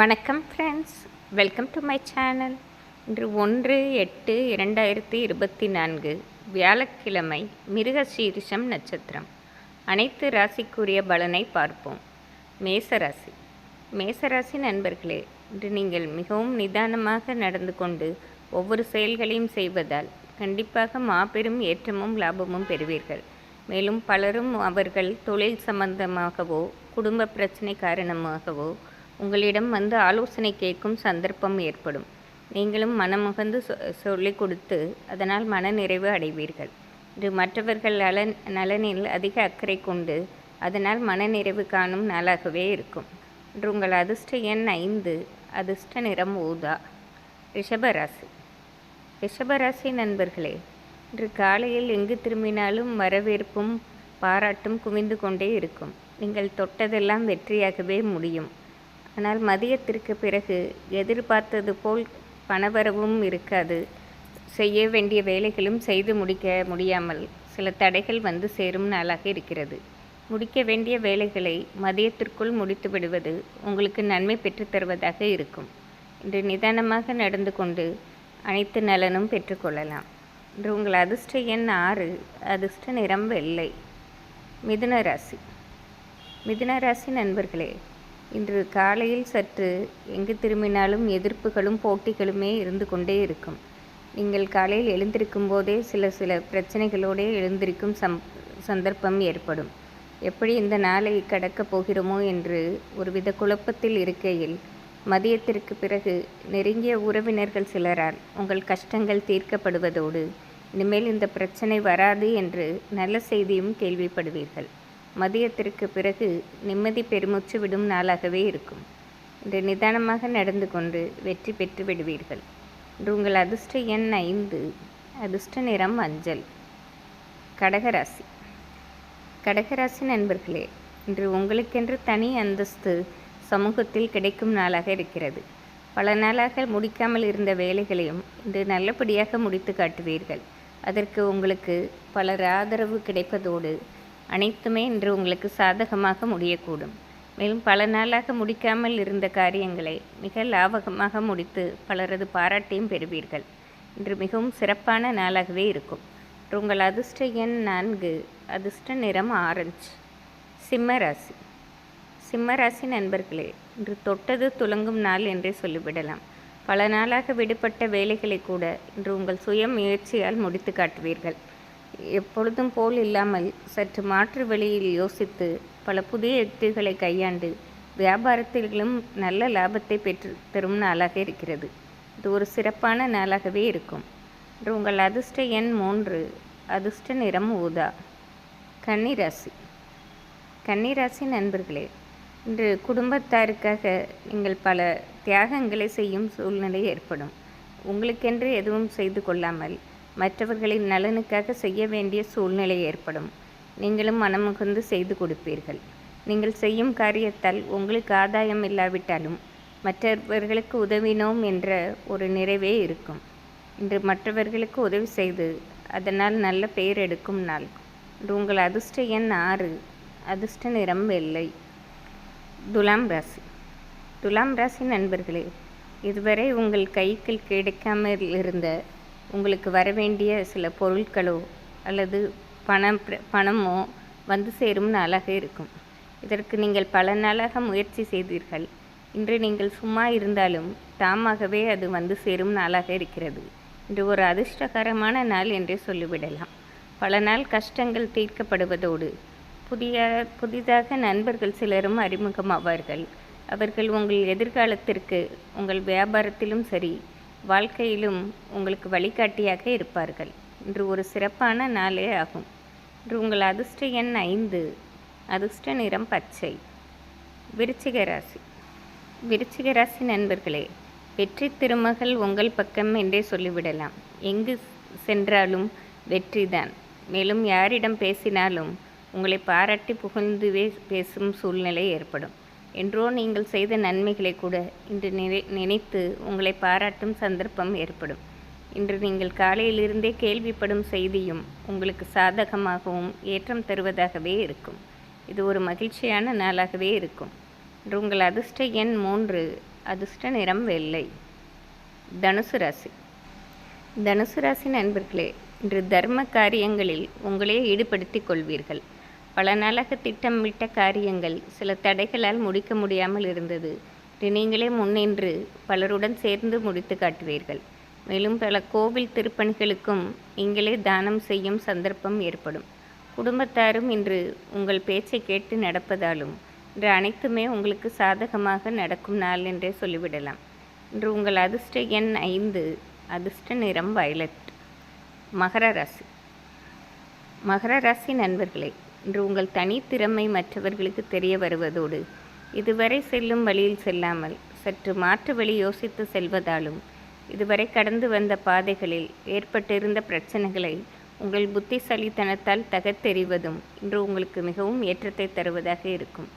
வணக்கம் friends welcome to my channel இன்று ஒன்று எட்டு இரண்டாயிரத்தி இருபத்தி நான்கு வியாழக்கிழமை மிருக சீரிஷம் நட்சத்திரம். அனைத்து ராசிக்குரிய பலனை பார்ப்போம். மேசராசி. மேசராசி நண்பர்களே இன்று நீங்கள் மிகவும் நிதானமாக நடந்து கொண்டு ஒவ்வொரு செயல்களையும் செய்வதால் கண்டிப்பாக மாபெரும் ஏற்றமும் லாபமும் பெறுவீர்கள். மேலும் பலரும் அவர்கள் தொழில் சம்பந்தமாகவோ குடும்ப பிரச்சனை காரணமாகவோ உங்களிடம் வந்து ஆலோசனை கேட்கும் சந்தர்ப்பம் ஏற்படும். நீங்களும் மனமுகந்து சொ சொல்லிக் கொடுத்து அதனால் மனநிறைவு அடைவீர்கள். இது மற்றவர்கள் நலன் நலனில் அதிக அக்கறை கொண்டு அதனால் மனநிறைவு காணும் நாளாகவே இருக்கும். இன்று உங்கள் அதிர்ஷ்ட எண் ஐந்து அதிர்ஷ்ட நிறம் ஊதா. ரிஷபராசி ரிஷபராசி நண்பர்களே இன்று காலையில் எங்கு திரும்பினாலும் வரவேற்பும் பாராட்டும் குவிந்து கொண்டே இருக்கும். நீங்கள் தொட்டதெல்லாம் வெற்றியாகவே முடியும். ஆனால் மதியத்திற்கு பிறகு எதிர்பார்த்தது போல் பணவரவும் இருக்காது. செய்ய வேண்டிய வேலைகளும் செய்து முடிக்க முடியாமல் சில தடைகள் வந்து சேரும் நாளாக இருக்கிறது. முடிக்க வேண்டிய வேலைகளை மதியத்திற்குள் முடித்து விடுவது உங்களுக்கு நன்மை பெற்றுத் தருவதாக இருக்கும். இன்று நிதானமாக நடந்து கொண்டு அனைத்து நலனும் பெற்றுக்கொள்ளலாம் இன்று உங்கள் அதிர்ஷ்ட எண் ஆறு அதிர்ஷ்ட நிறம் வெள்ளை. மிதுன ராசி. மிதுன ராசி நண்பர்களே இன்று காலையில் சற்று எங்கு திரும்பினாலும் எதிர்ப்புகளும் போட்டிகளுமே இருந்து கொண்டே இருக்கும். நீங்கள் காலையில் எழுந்திருக்கும் போதே சில சில பிரச்சனைகளோடே எழுந்திருக்கும் சம் சந்தர்ப்பம் ஏற்படும். எப்படி இந்த நாளை கடக்கப் போகிறோமோ என்று ஒருவித குழப்பத்தில் இருக்கையில் மதியத்திற்கு பிறகு நெருங்கிய உறவினர்கள் சிலரால் உங்கள் கஷ்டங்கள் தீர்க்கப்படுவதோடு இனிமேல் இந்த பிரச்சனை வராது என்று நல்ல செய்தியும் கேள்விப்படுவீர்கள். மதியத்திற்கு பிறகு நிம்மதி பெருமூச்சு விடும் நாளாகவே இருக்கும். இன்று நிதானமாக நடந்து கொண்டு வெற்றி பெற்று விடுவீர்கள். இன்று உங்கள் அதிர்ஷ்ட எண் ஐந்து அதிர்ஷ்ட நிறம் மஞ்சள் கடகராசி. கடகராசி நண்பர்களே இன்று உங்களுக்கென்று தனி அந்தஸ்து சமூகத்தில் கிடைக்கும் நாளாக இருக்கிறது. பல நாளாக முடிக்காமல் இருந்த வேலைகளையும் இன்று நல்லபடியாக முடித்து காட்டுவீர்கள். அதற்கு உங்களுக்கு பலர் ஆதரவு கிடைப்பதோடு அனைத்துமே இன்று உங்களுக்கு சாதகமாக முடியக்கூடும். மேலும் பல நாளாக முடிக்காமல் இருந்த காரியங்களை மிக லாபகமாக முடித்து பலரது பாராட்டையும் பெறுவீர்கள். இன்று மிகவும் சிறப்பான நாளாகவே இருக்கும். உங்கள் அதிர்ஷ்ட எண் நான்கு அதிர்ஷ்ட நிறம் ஆரஞ்சு. சிம்ம ராசி. சிம்ம ராசி நண்பர்களே இன்று தொட்டது துலங்கும் நாள் என்றே சொல்லிவிடலாம். பல நாளாக விடுபட்ட வேலைகளை கூட இன்று உங்கள் சுய முயற்சியால் முடித்து காட்டுவீர்கள். எப்பொழுதும் போல் இல்லாமல் சற்று மாற்று வழியில் யோசித்து பல புதிய யுக்திகளை கையாண்டு வியாபாரத்திலும் நல்ல லாபத்தை பெற்று பெறும் நாளாக இருக்கிறது. இது ஒரு சிறப்பான நாளாகவே இருக்கும். உங்கள் அதிர்ஷ்ட எண் மூன்று அதிர்ஷ்ட நிறம் ஊதா. கன்னிராசி. கன்னிராசி நண்பர்களே இன்று குடும்பத்தாருக்காக நீங்கள் பல தியாகங்களை செய்யும் சூழ்நிலை ஏற்படும். உங்களுக்கென்று எதுவும் செய்து கொள்ளாமல் மற்றவர்களின் நலனுக்காக செய்ய வேண்டிய சூழ்நிலை ஏற்படும். நீங்களும் மனமுகந்து செய்து கொடுப்பீர்கள். நீங்கள் செய்யும் காரியத்தால் உங்களுக்கு ஆதாயம் இல்லாவிட்டாலும் மற்றவர்களுக்கு உதவினோம் என்ற ஒரு நிறைவே இருக்கும். இன்று மற்றவர்களுக்கு உதவி செய்து அதனால் நல்ல பெயர் எடுக்கும் நாள். இன்று உங்கள் அதிர்ஷ்ட எண் ஆறு. அதிர்ஷ்ட நிறம் வெள்ளை. துலாம் ராசி. துலாம் ராசி நண்பர்களே இதுவரை உங்கள் கைக்கு கிடைக்காமல் இருந்த உங்களுக்கு வர வேண்டிய சில பொருட்களோ அல்லது பணம் பணமோ வந்து சேரும் நாளாக இருக்கும். இதற்கு நீங்கள் பல நாளாக முயற்சி செய்தீர்கள். இன்று நீங்கள் சும்மா இருந்தாலும் தாமாகவே அது வந்து சேரும் நாளாக இருக்கிறது. இன்று ஒரு அதிர்ஷ்டகரமான நாள் என்றே சொல்லிவிடலாம். பல நாள் கஷ்டங்கள் தீர்க்கப்படுவதோடு புதிய புதிதாக நண்பர்கள் சிலரும் அறிமுகமாவார்கள். அவர்கள் உங்கள் எதிர்காலத்திற்கு உங்கள் வியாபாரத்திலும் சரி வாழ்க்கையிலும் உங்களுக்கு வழிகாட்டியாக இருப்பார்கள். இன்று ஒரு சிறப்பான நாளே ஆகும். இன்று உங்கள் அதிர்ஷ்ட எண் ஐந்து அதிர்ஷ்ட நிறம் பச்சை. விருச்சிக ராசி. விருச்சிக ராசி நண்பர்களே வெற்றி திருமகள் உங்கள் பக்கம் என்றே சொல்லிவிடலாம். எங்கு சென்றாலும் வெற்றிதான். மேலும் யாரிடம் பேசினாலும் உங்களை பாராட்டி புகழ்ந்துவே பேசும் சூழ்நிலை ஏற்படும். என்றோ நீங்கள் செய்த நன்மைகளை கூட இன்று நினை நினைத்து உங்களை பாராட்டும் சந்தர்ப்பம் ஏற்படும். இன்று நீங்கள் காலையிலிருந்தே கேள்விப்படும் செய்தியும் உங்களுக்கு சாதகமாகவும் ஏற்றம் தருவதாகவே இருக்கும். இது ஒரு மகிழ்ச்சியான நாளாகவே இருக்கும். இன்று உங்கள் அதிர்ஷ்ட எண் மூன்று அதிர்ஷ்ட நிறம் வெள்ளை. தனுசு ராசி. தனுசு ராசி நண்பர்களே இன்று தர்ம காரியங்களில் உங்களே ஈடுபடுத்திக் கொள்வீர்கள். பல நாளாக திட்டமிட்ட காரியங்கள் சில தடைகளால் முடிக்க முடியாமல் இருந்தது. நீங்களே முன்னின்று பலருடன் சேர்ந்து முடித்து காட்டுவீர்கள். மேலும் பல கோவில் திருப்பணிகளுக்கும் நீங்களே தானம் செய்யும் சந்தர்ப்பம் ஏற்படும். குடும்பத்தாரும் இன்று உங்கள் பேச்சை கேட்டு நடப்பதாலும் இன்று அனைத்துமே உங்களுக்கு சாதகமாக நடக்கும் நாள் என்றே சொல்லிவிடலாம். இன்று உங்கள் அதிர்ஷ்ட எண் ஐந்து அதிர்ஷ்ட நிறம் வயலட். மகர ராசி. மகர ராசி நண்பர்களே இன்று உங்கள் தனித்திறமை மற்றவர்களுக்கு தெரிய வருவதோடு இதுவரை செல்லும் வழியில் செல்லாமல் சற்று மாற்று வழி யோசித்து செல்வதாலும் இதுவரை கடந்து வந்த பாதைகளில் ஏற்பட்டிருந்த பிரச்சனைகளை உங்கள் புத்திசாலித்தனத்தால் தகத்தெறிவதும் இன்று உங்களுக்கு மிகவும் ஏற்றத்தை தருவதாக இருக்கும்.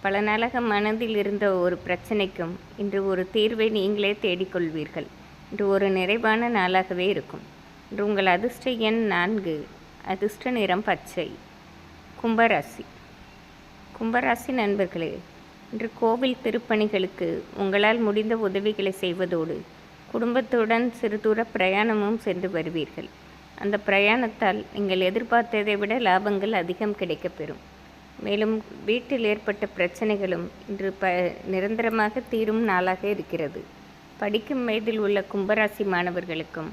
பல நாளாக மனதில் இருந்த ஒரு பிரச்சனைக்கும் இன்று ஒரு தீர்வை நீங்களே தேடிக்கொள்வீர்கள். இன்று ஒரு நிறைவான நாளாகவே இருக்கும். இன்று உங்கள் அதிர்ஷ்ட எண் நான்கு அதிர்ஷ்ட நிறம் பச்சை. கும்பராசி. கும்பராசி நண்பர்களே இன்று கோவில் திருப்பணிகளுக்கு உங்களால் முடிந்த உதவிகளை செய்வதோடு குடும்பத்துடன் சிறு தூர பிரயாணமும் சென்று வருவீர்கள். அந்த பிரயாணத்தால் நீங்கள் எதிர்பார்த்ததை விட லாபங்கள் அதிகம் கிடைக்கப்பெறும். மேலும் வீட்டில் ஏற்பட்ட பிரச்சனைகளும் இன்று ப நிரந்தரமாக தீரும் நாளாக இருக்கிறது. படிக்கும் வயதில் உள்ள கும்பராசி மாணவர்களுக்கும்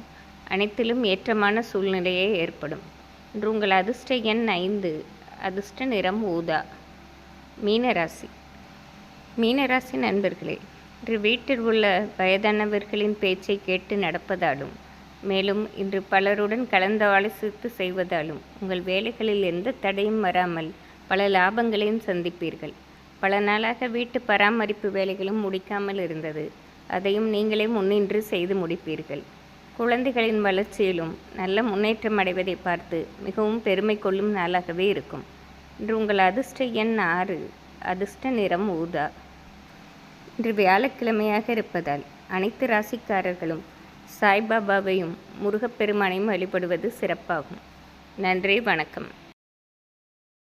அனைத்திலும் ஏற்றமான சூழ்நிலையே ஏற்படும். இன்று உங்கள் அதிர்ஷ்ட எண் ஐந்து அதிர்ஷ்ட நிறம் ஊதா. மீனராசி. மீனராசி நண்பர்களே இன்று வீட்டில் உள்ள வயதானவர்களின் பேச்சை கேட்டு நடப்பதாலும் மேலும் இன்று பலருடன் கலந்து ஆலோசித்து செய்வதாலும் உங்கள் வேலைகளில் எந்த தடையும் வராமல் பல லாபங்களையும் சந்திப்பீர்கள். பல நாளாக வீட்டு பராமரிப்பு வேலைகளும் முடிக்காமல் இருந்தது. அதையும் நீங்களே முன்னின்று செய்து முடிப்பீர்கள். குழந்தைகளின் வளர்ச்சியிலும் நல்ல முன்னேற்றம் அடைவதை பார்த்து மிகவும் பெருமை கொள்ளும் நாளாகவே இருக்கும். இன்று உங்கள் அதிர்ஷ்ட எண் ஆறு அதிர்ஷ்ட நிறம் ஊதா. இன்று வியாழக்கிழமையாக இருப்பதால் அனைத்து ராசிக்காரர்களும் சாய்பாபாவையும் முருகப்பெருமானையும் வழிபடுவது சிறப்பாகும். நன்றி வணக்கம்.